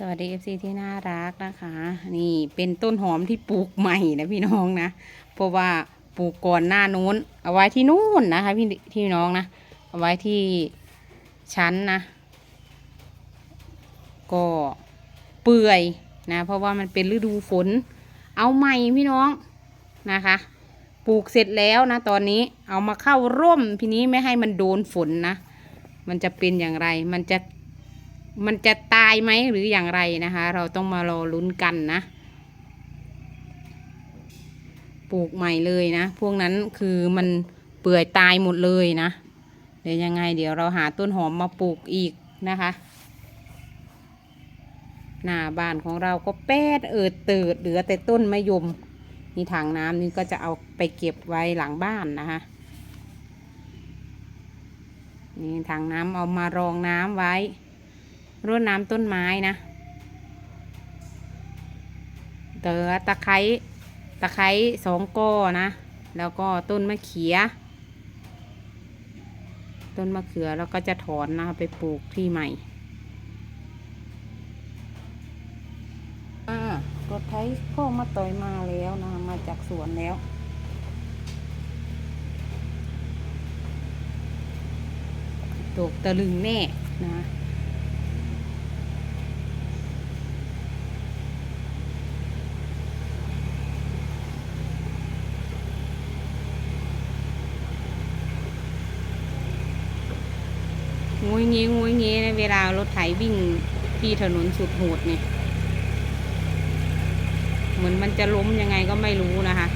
สวัสดี FC ที่น่ารักนะคะ นี่เป็นต้นหอมที่ปลูกใหม่นะพี่น้องนะ เพราะว่าปลูกก่อนหน้านู้น เอาไว้ที่นู่นนะคะพี่พี่น้องนะ เอาไว้ที่ชั้นนะ ก็เปื่อยนะ เพราะว่ามันเป็นฤดูฝน เอาใหม่พี่น้องนะคะ ปลูกเสร็จแล้วนะ ตอนนี้เอามาเข้าร่มทีนี้ไม่ให้มันโดนฝนนะ มันจะเป็นอย่างไรมันจะ มันจะตายไหมหรืออย่างไรนะคะ เราต้องมารอลุ้นกันนะปลูกใหม่เลยนะ พวกนั้นคือมันเปื่อยตายหมดเลยนะ เดี๋ยวยังไง เดี๋ยวเราหาต้นหอมมาปลูกอีกนะคะ หน้าบ้านของเราก็แป้ดเอิดเติดเหลือแต่ต้นมะยมนี่ถังน้ำนี่ก็จะเอาไปเก็บไว้หลังบ้านนะคะนี่ถังน้ำเอามารองน้ำไว้ รดน้ำต้นไม้นะเต๋อตะไคร้ตะไคร้สองก้อนะ แล้วก็ต้นมะเขือต้นมะเขือแล้วก็จะถอนนะไปปลูกที่ใหม่อ่ารถไถก็มาต่อยมาแล้วนะ มาจากสวนแล้วตกตะลึงแน่นะ งุยงี้งวยงี้นะเวลารถไถวิ่งที่ถนนสุดโหดเนี่ย เหมือนมันจะล้มยังไงก็ไม่รู้นะคะ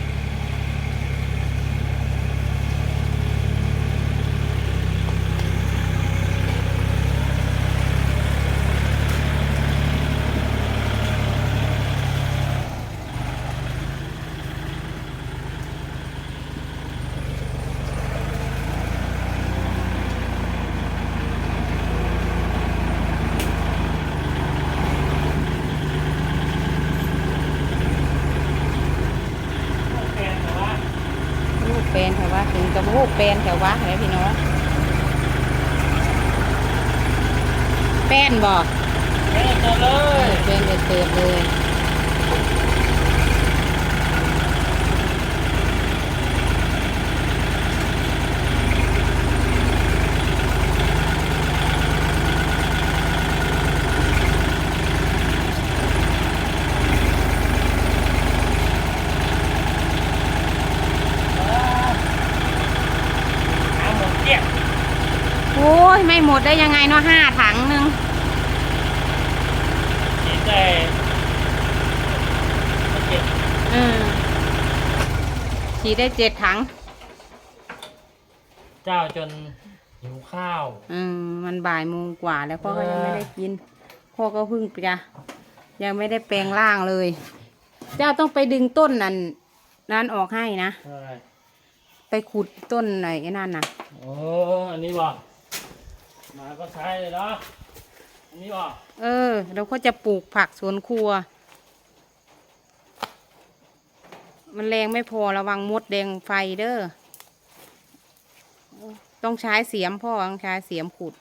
ลูกเป็นแต่ว่าถึงกับลูกเป็นแต่ว่าอะไรพี่น้องแป้นบอกเฮ้ยเจอเลยเป็นเดือดเติบเลย หาหมดเกลี้ยง โอ้ยไม่ หมดได้ยังไงเนาะห้าถังหนึ่งดีใจเก็บเออฉีดได้เจ็ดถัง เจ้าจนหิวข้าว อืมมันบ่ายโมงกว่าแล้วพ่อก็ยังไม่ได้กิน พ่อก็เพิ่งจะยังไม่ได้แปลงร่างเลย เจ้าต้องไปดึงต้นนั้นนั้นออกให้นะอะไรไปขุดต้นไหนไอ้นั่นน่ะ โอ้ อันนี้บ่ มาก็ใช้เลยเนาะอันนี้บ่เออ เราก็จะปลูกผักสวนครัว มันแรงไม่พอระวังมดแดงไฟเด้อ ต้องใช้เสียมพ่อต้องใช้เสียมขุด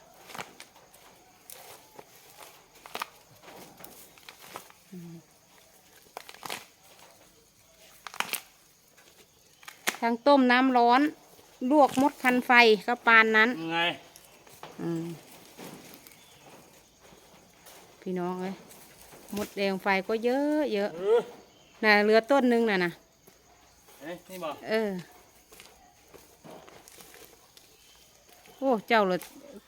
ทั้งต้มน้ำร้อน ลวกมดคันไฟก็ปานนั้น ยังไงอืม พี่น้องเอ้ยมดแดงไฟก็เยอะเยอะเออน่ะเหลือต้นหนึงน่ะนะเอ้ยนี่บ่เออ โอ้ เจ้าเลย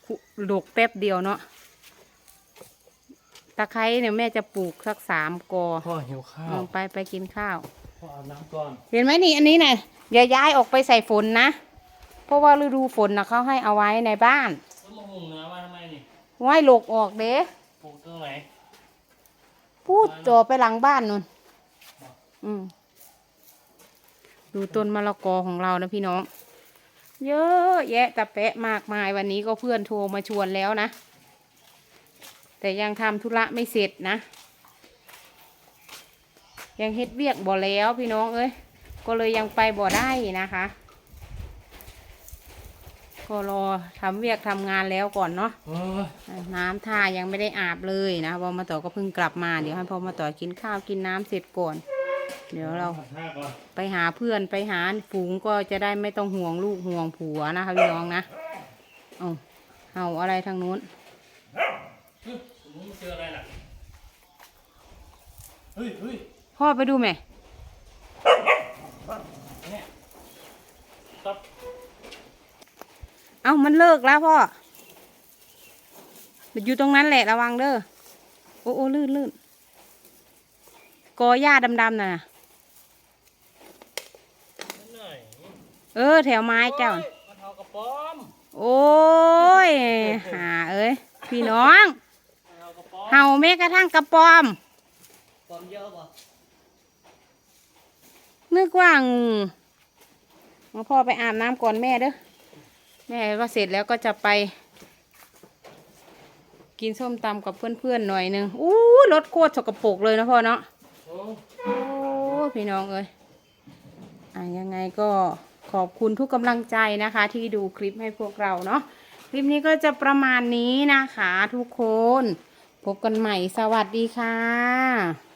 ขุดกแป๊บเดียวเนาะ ตะไคร้เนี่ยแม่จะปลูกสักสามกอพ่อหิวข้าลวงไปไปกินข้าว พ่ออาบน้ำก่อน เห็นไหมนี่อันนี้น่ะอย่าย้ายออกไปใส่ฝนนะ เพราะว่าฤดูฝนนะเขาให้เอาไว้ในบ้าน ต้นมะม่วงเนื้อมาทำไมนี่ไว้หลกออกเด้ปลูกตรงไหนพูดจ่อไปหลังบ้านนู่นอืมดูต้นมะละกอของเรานะพี่น้อง เยอะแยะตะแปะมากมายวันนี้ก็เพื่อนโทรมาชวนแล้วนะ แต่ยังทำธุระไม่เสร็จนะ ยังเฮ็ดเวียกบ่แล้วพี่น้องเอ้ย ก็เลยยังไปบ่ได้นะคะ ก็รอทำเวียกทำงานแล้วก่อนเนาะโอ้ยน้ำท่ายังไม่ได้อาบเลยนะพอมาต่อก็เพิ่งกลับมาเดี๋ยวให้พอมาต่อกินข้าวกินน้ำเสร็จก่อน เดี๋ยวเราท่าก่อนไปหาเพื่อนไปหาฝูงก็จะได้ไม่ต้องห่วงลูกห่วงผัวนะคะพี่น้องนะเอาเห่าอะไรทางนู้นเฮ้ยตรงนู้นมันเจออะไรล่ะเฮ้ยเฮ้ยพ่อไปดูไหมเนี่ยครับ เอ้ามันเลิกแล้วพ่อมันอยู่ตรงนั้นแหละระวังเด้อ โอ้โอ้ลื่นลื่นกอหญ้าดำๆน่ะนะหน่อยเออ แถวไม้เจ้าโอ้ยมันเอากระป๋อมโอ้ย หาเอ้ย พี่น้อง มันเอากระป๋อมเห่าแม้กระทั่งกระปอม ปอมเยอะป่ะนึกว่างูมาพ่อไปอาบน้ำก่อนแม่เด้อ แม่ก็เสร็จแล้วก็จะไป กินส้มตำกับเพื่อนๆหน่อยนึงอู้รถโคตรสกปรกเลยนะพ่อเนาะโอ้โอ้พี่น้องเอ้ยอะยังไงก็ขอบคุณทุกกำลังใจนะคะ ที่ดูคลิปให้พวกเราเนาะคลิปนี้ก็จะประมาณนี้นะคะ ทุกคน พบกันใหม่สวัสดีค่ะ